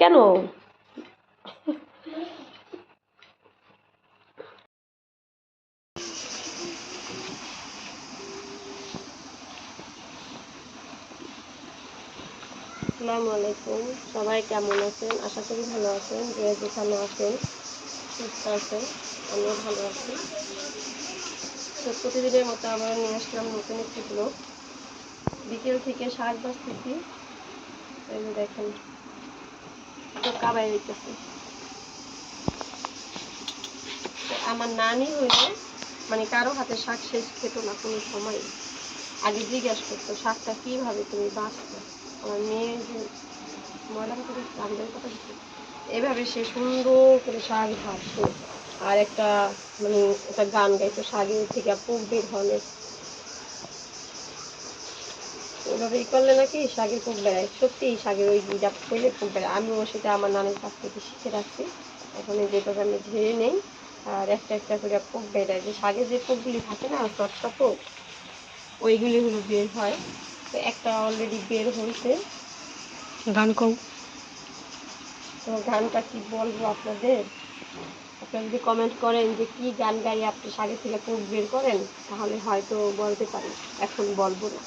কেন? আলাইকুম। সবাই কেমন আছেন? আশা করি ভালো আছেন। যে যেখানে আছেন, সুস্থ আছেন, আমিও ভালো আছি। তো প্রতিদিনের মতো আবার নিয়ে আসলাম নতুন একটি ব্লগ বিকেল থেকে শাক বাঁচতেছি দেখেন তো কাবাই হইতেছে আমার নানি হইলে মানে কারও হাতে শাক শেষ খেত না কোনো সময়। আগে জিজ্ঞাসা করতো, শাকটা কীভাবে তুমি বাঁচতো? আমার মেয়ে যে কথা দিচ্ছে আমাদের কথা এভাবে সে সুন্দর করে শাক ভাবতো আর একটা মানে একটা গান গাইতো শাকের থেকে পুক বের হলে এভাবে ই করলে নাকি শাকের পুক বেড়ায় সত্যি শাকের ওই গিটা করলে পুক বেড়ায় আমিও সেটা আমার নানের কাছ থেকে শিখে রাখছি। এখন যেভাবে আমি ঝেড়ে নেই আর একটা একটা করে পোক বেড়ায় যে শাকের যে পোকগুলি থাকে না চটকা পোক ওইগুলি হলো বের হয়। তো একটা অলরেডি বের হয়েছে। গান কম তো গানটা কি বলব আপনাদের? আপনারা যদি কমেন্ট করেন যে কি গান গাই আপনি শাড়ি থেকে পোক বের করেন তাহলে হয়তো বলতে পারি। এখন বলব না।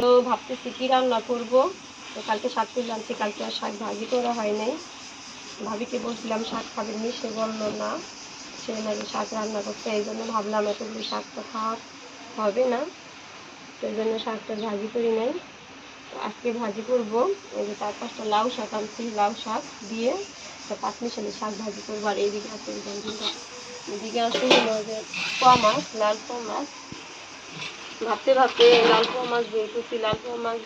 তো ভাবতেছি কি রান্না করব? তো কালকে শাক তুলে আনছি, কালকে আর শাক ভাজি করা হয় নাই। ভাবিকে বলছিলাম শাক খাবেন নি সে বলল না, সে নাকি শাক রান্না করতে এই জন্য ভাবলাম এতগুলো শাক তো খাওয়া হবে না। সেই জন্য শাকটা ভাজি করি নাই। তো আজকে ভাজি করব, এই যে চার পাঁচটা লাউ শাক আনছি, লাউ শাক দিয়ে একটা পাঁচমিশালি শাক ভাজি করব। আর এইদিকে আছে এদিকে আছে হলো যে মাছ, লাল পোয়া মাছ। ভাবতে ভাবতে লাল পোয়া মাছ বের করছি। লাল পোয়া মাছ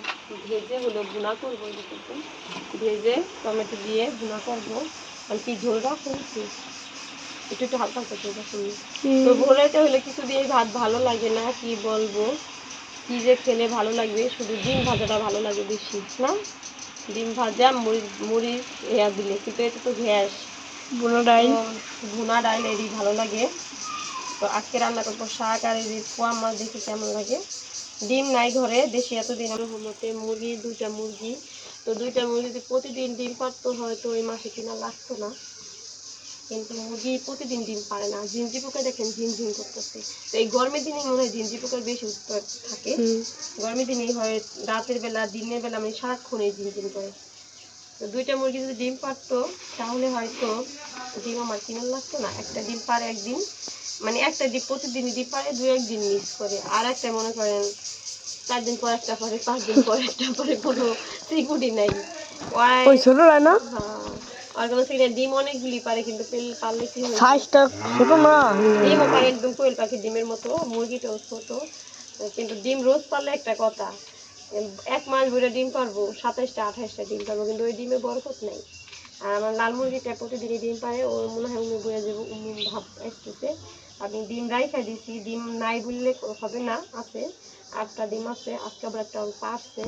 ভেজে হলো ভুনা করব ভেজে টমেটো দিয়ে ভুনা করব। আর কি ঝোল রাখছি একটু একটু হালকা হালকা ঝোল রাখুন তো ভোলাইতে হলে কিছু দিয়ে ভাত ভালো লাগে না কি বলব? কি যে খেলে ভালো লাগবে? শুধু ডিম ভাজাটা ভালো লাগে বেশি না? ডিম ভাজা মুড়ি মুড়ি ইয়া দিলে। কিন্তু এটা তো গ্যাস। বুনো ডাইল। ভুনা ডাল এরই ভালো লাগে। তো আজকে রান্না করব শাক আর এই পোয়া মাছ দেখি কেমন লাগে। ডিম নাই ঘরে দেশি এতদিন। মতে মুরগি দুইটা মুরগি। তো দুইটা মুরগি যদি প্রতিদিন ডিম পারতো হয়তো ওই মাসে কিনা লাগতো না। কিন্তু মুরগি প্রতিদিন ডিম পারে না। ঝিঞ্জি পোকা দেখেন ঝিনঝিন করতেছে। তো এই গরমের দিনে মনে হয় ঝিঞ্জি পোকার বেশি উৎপাদ থাকে। গরমের দিনেই হয় রাতের বেলা দিনের বেলা মানে সারাক্ষণ এই ঝিনঝিন করে। তো দুইটা মুরগি যদি ডিম পারতো তাহলে হয়তো ডিম আমার কিনার লাগতো না। একটা ডিম পারে একদিন মানে একটা ডিম প্রতিদিন ডিম পারে দু একদিন মিস করে। আর একটা মনে করেন চার দিন পর একটা পরে পাঁচ দিন পর একটা পরে কোনো সিকুটি নাই। ওই ছোট না? হ্যাঁ কোনো ডিম অনেকগুলি পারে কিন্তু পারলে কি সাইজটা ছোট না? ডিমও পারে একদম কোয়েল পাখি ডিমের মতো মুরগিটাও ছোট। কিন্তু ডিম রোজ পারলে একটা কথা এক মাস ধরে ডিম পারব, সাতাইশটা, আঠাইশটা ডিম পারব, কিন্তু ওই ডিমে বরকত নেই। আর আমার লাল মুরগিটা প্রতিদিনই ডিম পারে ও মনে হয় উনি বয়ে যাব উনি ভাব আসতেছে। আমি ডিম রাইখা দিছি, ডিম নাই বললে হবে না, আছে, আটটা ডিম আছে, আজকে আবার একটা পারছে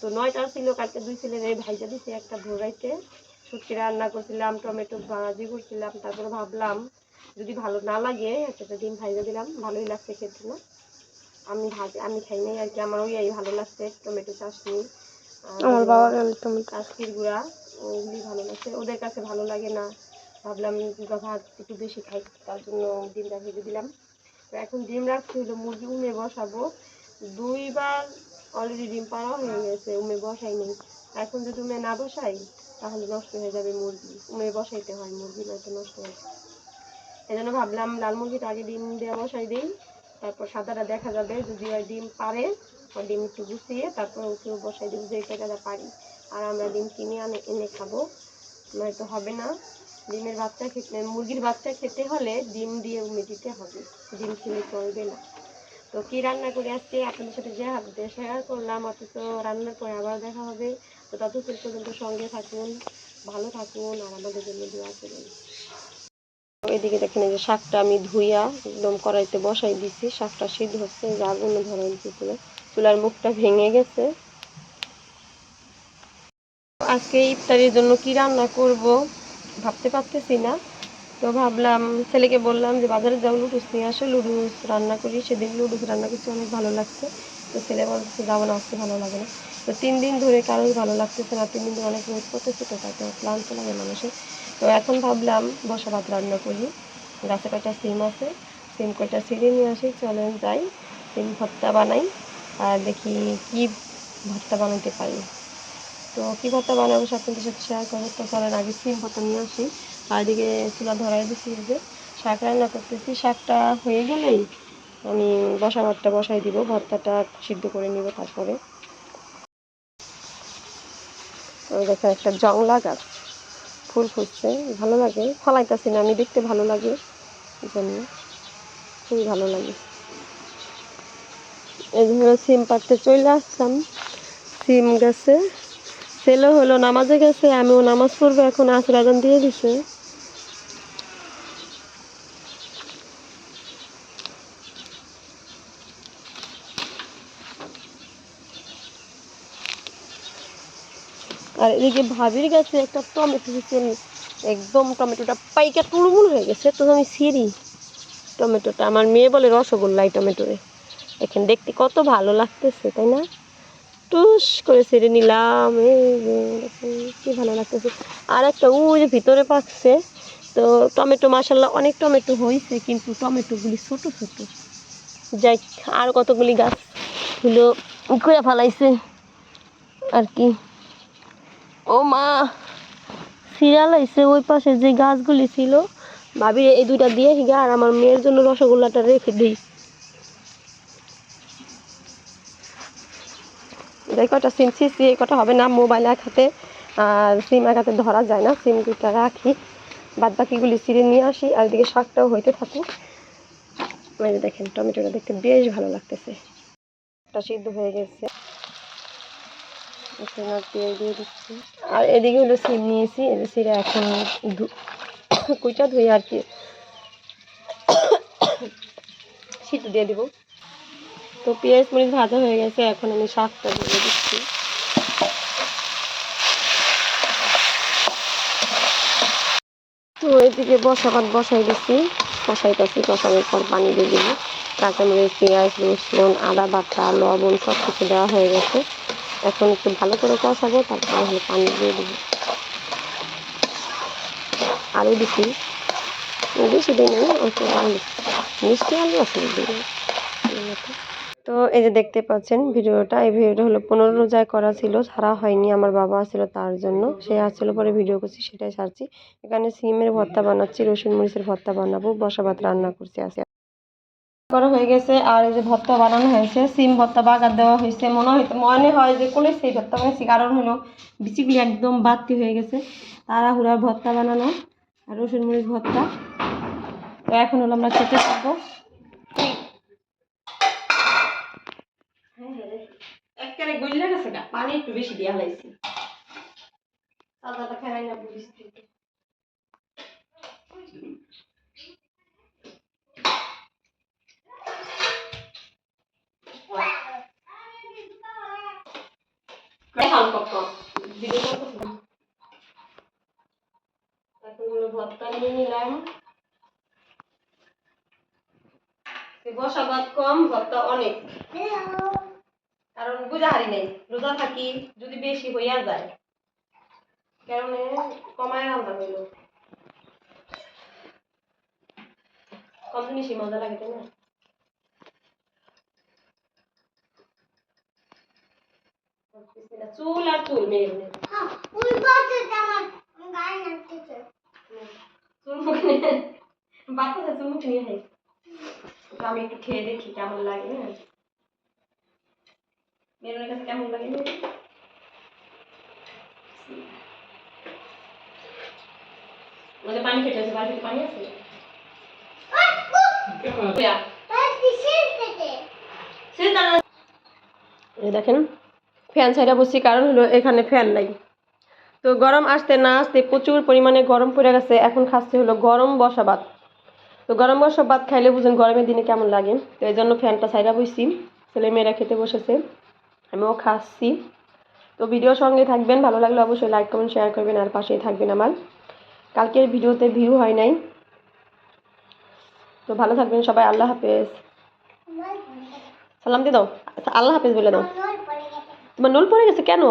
তো নয়টা ছিল, কালকে দুই ছেলে ভাইজা দিছি একটা ভোরাইতে শুটকি রান্না করছিলাম, টমেটো ভাজি করছিলাম, তারপরে ভাবলাম যদি ভালো না লাগে একটা ডিম ভাইজা দিলাম, ভালোই লাগছে খেতে না। আমি আমি খাই নাই আর কি। আমার ওই এই ভালো লাগছে টমেটো চাটনি আমার বাবা তুমি কাশ্মীর গুঁড়া ওগুলি ভালো লাগছে। ওদের কাছে ভালো লাগে না। ভাবলাম দুটো ভাত একটু বেশি খাই তার জন্য ডিমটা ভেজে দিলাম। তো এখন ডিম রাখছি হলো মুরগি উমে বসাবো। দুইবার অলরেডি ডিম পাড়া হয়ে গেছে উমে বসাই নেই। এখন যদি উমে না বসাই তাহলে নষ্ট হয়ে যাবে মুরগি। উমে বসাইতে হয় মুরগি নয়তো নষ্ট হয়ে যায়। এই জন্য ভাবলাম লাল মুরগিটা আগে ডিম দেওয়া বসাই দিই। তারপর সাদাটা দেখা যাবে, যদি ওই ডিম পারে ওই ডিম একটু গুছিয়ে তারপর ওকে বসাই দিব, যে টাকাটা পারি। আর আমরা ডিম কিনে আনে, এনে খাব। নয়তো হবে না। ডিমের বাচ্চা খেতে, মুরগির বাচ্চা খেতে হলে ডিম দিয়ে উমে দিতে হবে। ডিম খেলে চলবে না। তো কি রান্না করে আসছে আপনাদের সাথে যে শেয়ার করলাম, অথচ রান্নার পরে আবার দেখা হবে। তো ততক্ষণ পর্যন্ত সঙ্গে থাকুন, ভালো থাকুন, আর আমাদের জন্য দোয়া করুন। এদিকে দেখেন এই যে শাকটা আমি ধুইয়া একদম কড়াইতে বসাই দিছি। শাকটা সিদ্ধ হচ্ছে যে আগুনে ধরে দিয়েছিল চুলার মুখটা ভেঙে গেছে। আজকে ইফতারির জন্য কি রান্না করব ভাবতে পারতেছি না। তো ভাবলাম, ছেলেকে বললাম যে বাজারে যাও, লুডুস নিয়ে আসো। লুডুস রান্না করি, সেদিন লুডুস রান্না করছি, অনেক ভালো লাগছে। তো ছেলে বলছে, যাব না, আজকে ভালো লাগে না। তো তিন দিন ধরে কারোর ভালো লাগতেছে না, তিন দিন ধরে অনেক রোদ করতেছে তো তাতে ক্লান্ত লাগে মানুষের। তো এখন ভাবলাম বসা ভাত রান্না করি। গাছে কয়টা সিম আছে, সিম কয়টা ছিঁড়ে নিয়ে আসি, চলেন যাই, সিম ভর্তা বানাই আর দেখি কি ভর্তা বানাতে পারি। তো কী ভর্তা বানাবো সব কিন্তু সাথে শেয়ার করব। তো চলেন আগে সিম ভর্তা নিয়ে আসি। আর এদিকে চুলা ধরাই দিচ্ছি যে, শাক রান্না করতেছি। শাকটা হয়ে গেলেই আমি বসা ভাতটা বসাই দিব, ভর্তাটা সিদ্ধ করে নিব তারপরে। দেখো একটা জংলা গাছ। ফুল ফুটছে ভালো লাগে, ফলাইতেছি না, আমি দেখতে ভালো লাগে জন্য খুবই ভালো লাগে। এই ধরো সিম পাড়তে চলে আসতাম সিম গাছে, ছেলে হলো নামাজে গেছে, আমিও নামাজ পড়ব, এখন আসর আজান দিয়ে দিছে। আর এদিকে ভাবির কাছে একটা টমেটো দিচ্ছেন একদম টমেটোটা পাইকা টুলমুল হয়ে গেছে, তো আমি সিঁড়ি। টমেটোটা আমার মেয়ে বলে রসগোল্লা এই টমেটোরে। এখন দেখতে কত ভালো লাগতেছে, তাই না? টুস করে ছেড়ে নিলাম কি ভালো লাগতেছে। আর একটা ওই যে ভিতরে পাকছে, তো টমেটো মাসাল্লাহ অনেক টমেটো হয়েছে কিন্তু টমেটোগুলি ছোট ছোট। যাই, আর কতগুলি গাছ হলো করে ফেলাইছে। আর কি? ও মা। সিরিয়াল আইসে ওই পাশে যে গাছগুলি ছিল, ভাবি এই দুইটা দিয়ে হিগা আর আমার মেয়ের জন্য রসগোল্লাটা রেখে দিই। এই কটা সিম ছিঁচি এই কটা হবে না, মোবাইল এক হাতে, আর সিম এক হাতে ধরা যায় না, সিম দুইটা রাখি বাদ বাকিগুলি ছিঁড়ে নিয়ে আসি, আর এদিকে শাকটাও হইতে এই দেখেন, টমেটোটা দেখতে বেশ ভালো লাগতেছে। সিদ্ধ হয়ে গেছে। তেল দিয়ে দিচ্ছি। আর এদিকে হলো সিম নিয়েছি যে সিরে এখন কুইটা ধুয়ে আর কি সিদ্ধ দিয়ে দিব। তো পেঁয়াজ মরিচ ভাজা হয়ে গেছে, এখন আমি শাকটা দিয়ে দিচ্ছি। তো এদিকে বসা বসাই দিচ্ছি কষাইতেছি কষানোর পর পানি দিয়ে দিব। কাঁচামরিচ, পেঁয়াজ, রসুন, আদা বাটা, লবণ সব কিছু দেওয়া হয়ে গেছে। এখন একটু ভালো করে কষাবো, তারপরে হলে পানি দিয়ে দিব। আলু দিচ্ছি বেশি দিই না অল্প আলু। মিষ্টি আলু দিই তো এই যে দেখতে পাচ্ছেন ভিডিওটা, এই ভিডিওটা হলো পনেরো রোজায় করা ছিল, ছাড়া হয়নি, আমার বাবা ছিল তার জন্য। সে আসছিল পরে ভিডিও করছি, সেটাই ছাড়ছি। এখানে সিমের ভর্তা বানাচ্ছি, রসুন মরিচের ভর্তা বানাবো বসা ভাত রান্না করছি আজকে। করা হয়ে গেছে, আর এই যে ভর্তা বানানো হয়েছে, সিম ভর্তা বাগার দেওয়া হয়েছে। মনে হয় মনে হয় যে কোলে সেই ভর্তা বানিয়েছি কারণ হলো বিচিগুলি একদম বাড়তি হয়ে গেছে তাড়াহুড়ার ভর্তা বানানো আর রসুন মরিচ ভর্তা। তো এখন হলো আমরা খেতে থাকব। পানি একটু বেশি দিয়া লাইছি। সাদাটা না পুলিশ ভিডিও করতে এখন হলো ভর্তা নিয়ে নিলাম। বসা কম, ভর্তা অনেক। কারণ বুঝা হারি নেই, রোজা থাকি যদি বেশি হইয়া যায়। কারণে কমায় রান্না হইল। কম বেশি মজা লাগে তাই না? চুল আর চুল মুখে নিয়ে বাচ্চা চুল মুখে নিয়ে খাই তো আমি একটু খেয়ে দেখি কেমন লাগে হ্যাঁ মেরুনের কাছে কেমন লাগে মেরু? ওদের পানি খেতে আছে বাড়িতে পানি আছে দেখেন ফ্যান ছাইরা বসছি কারণ হলো এখানে ফ্যান নাই। তো গরম আসতে না আসতে প্রচুর পরিমাণে গরম পড়ে গেছে, এখন খাচ্ছে হলো গরম বসা ভাত। তো গরম বসা ভাত খাইলে বুঝেন গরমের দিনে কেমন লাগে। তো এই জন্য ফ্যানটা ছাইরা বসছি ছেলে মেয়েরা খেতে বসেছে, আমিও খাচ্ছি। তো ভিডিওর সঙ্গে থাকবেন, ভালো লাগলে অবশ্যই লাইক কমেন্ট শেয়ার করবেন, আর পাশেই থাকবেন আমার। কালকের ভিডিওতে ভিউ হয় নাই। তো ভালো থাকবেন সবাই, আল্লাহ হাফেজ। সালাম দিয়ে দাও, আল্লাহ হাফেজ বলে দাও। তোমার নুল পড়ে গেছে কেন